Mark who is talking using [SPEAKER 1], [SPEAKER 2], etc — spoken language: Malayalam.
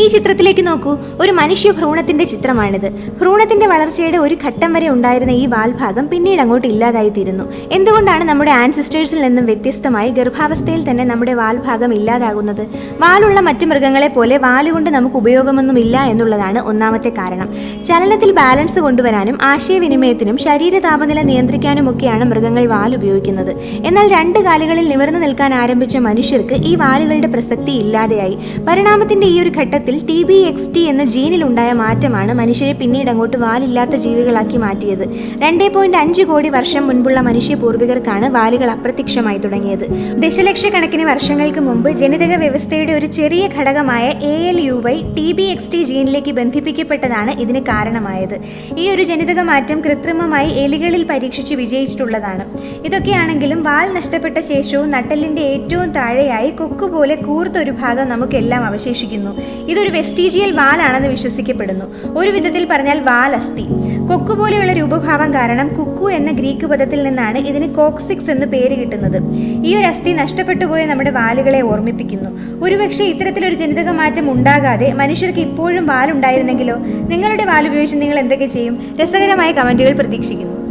[SPEAKER 1] ഈ ചിത്രത്തിലേക്ക് നോക്കൂ. ഒരു മനുഷ്യ ഭ്രൂണത്തിന്റെ ചിത്രമാണിത്. ഭ്രൂണത്തിന്റെ വളർച്ചയുടെ ഒരു ഘട്ടം വരെ ഉണ്ടായിരുന്ന ഈ വാൽഭാഗം പിന്നീട് അങ്ങോട്ട് ഇല്ലാതായി തീരുന്നു എന്തുകൊണ്ടാണ് നമ്മുടെ ആൻസിസ്റ്റേഴ്സിൽ നിന്നും വ്യത്യസ്തമായി ഗർഭാവസ്ഥയിൽ തന്നെ നമ്മുടെ വാൽഭാഗം ഇല്ലാതാകുന്നത്? വാലുള്ള മറ്റ് മൃഗങ്ങളെ പോലെ വാലുകൊണ്ട് നമുക്ക് ഉപയോഗമൊന്നുമില്ല എന്നുള്ളതാണ് ഒന്നാമത്തെ കാരണം. ചലനത്തിൽ ബാലൻസ് കൊണ്ടുവരാനും ആശയവിനിമയത്തിനും ശരീര താപനില നിയന്ത്രിക്കാനുമൊക്കെയാണ് മൃഗങ്ങൾ വാൽ ഉപയോഗിക്കുന്നത്. എന്നാൽ രണ്ട് കാലുകളിൽ നിവർന്നു നിൽക്കാൻ ആരംഭിച്ച മനുഷ്യർക്ക് ഈ വാലുകളുടെ പ്രസക്തി ഇല്ലാതെയായി. പരിണാമത്തിന്റെ ഈ ഒരു ഘട്ടത്തിൽ ടി ബി എക്സ് ടി എന്ന ജീനിലുണ്ടായ മാറ്റമാണ് മനുഷ്യരെ പിന്നീട് അങ്ങോട്ട് വാലില്ലാത്ത ജീവികളാക്കി മാറ്റിയത്. രണ്ടേ പോയിന്റ് അഞ്ച് കോടി വർഷം മുൻപുള്ള മനുഷ്യ പൂർവികർക്കാണ് വാലുകൾ അപ്രത്യക്ഷമായി തുടങ്ങിയത്. ദശലക്ഷക്കണക്കിന് വർഷങ്ങൾക്ക് മുമ്പ് ജനിതക വ്യവസ്ഥയുടെ ഒരു ചെറിയ ഘടകമായ A L U Y T B X T ജീനിലേക്ക് ബന്ധിപ്പിക്കപ്പെട്ടതാണ് ഇതിന് കാരണമായത്. ഈ ഒരു ജനിതക മാറ്റം കൃത്രിമമായി എലികളിൽ പരീക്ഷിച്ച് വിജയിച്ചിട്ടുള്ളതാണ്. ഇതൊക്കെയാണെങ്കിലും വാൽ നഷ്ടപ്പെട്ട ശേഷവും നട്ടലിന്റെ ഏറ്റവും താഴെയായി കൊക്കുപോലെ കൂർത്തൊരു ഭാഗം നമുക്കെല്ലാം അവശേഷിക്കുന്നു. ഇതൊരു വെസ്റ്റീജിയൽ വാലാണെന്ന് വിശ്വസിക്കപ്പെടുന്നു. ഒരു വിധത്തിൽ പറഞ്ഞാൽ വാൽ അസ്ഥി കൊക്കു പോലെയുള്ള രൂപഭാവം കാരണം കുക്കു എന്ന ഗ്രീക്ക് പദത്തിൽ നിന്നാണ് ഇതിന് കോക്സിക്സ് എന്ന് പേര് കിട്ടുന്നത്. ഈ ഒരു അസ്ഥി നഷ്ടപ്പെട്ടു പോയ നമ്മുടെ വാലുകളെ ഓർമ്മിപ്പിക്കുന്നു. ഒരുപക്ഷെ ഇത്തരത്തിലൊരു ജനിതക മാറ്റം ഉണ്ടാകാതെ മനുഷ്യർക്ക് ഇപ്പോഴും വാലുണ്ടായിരുന്നെങ്കിലോ? നിങ്ങളുടെ വാലുപയോഗിച്ച് നിങ്ങൾ എന്തൊക്കെ ചെയ്യും? രസകരമായ കമന്റുകൾ പ്രതീക്ഷിക്കുന്നു.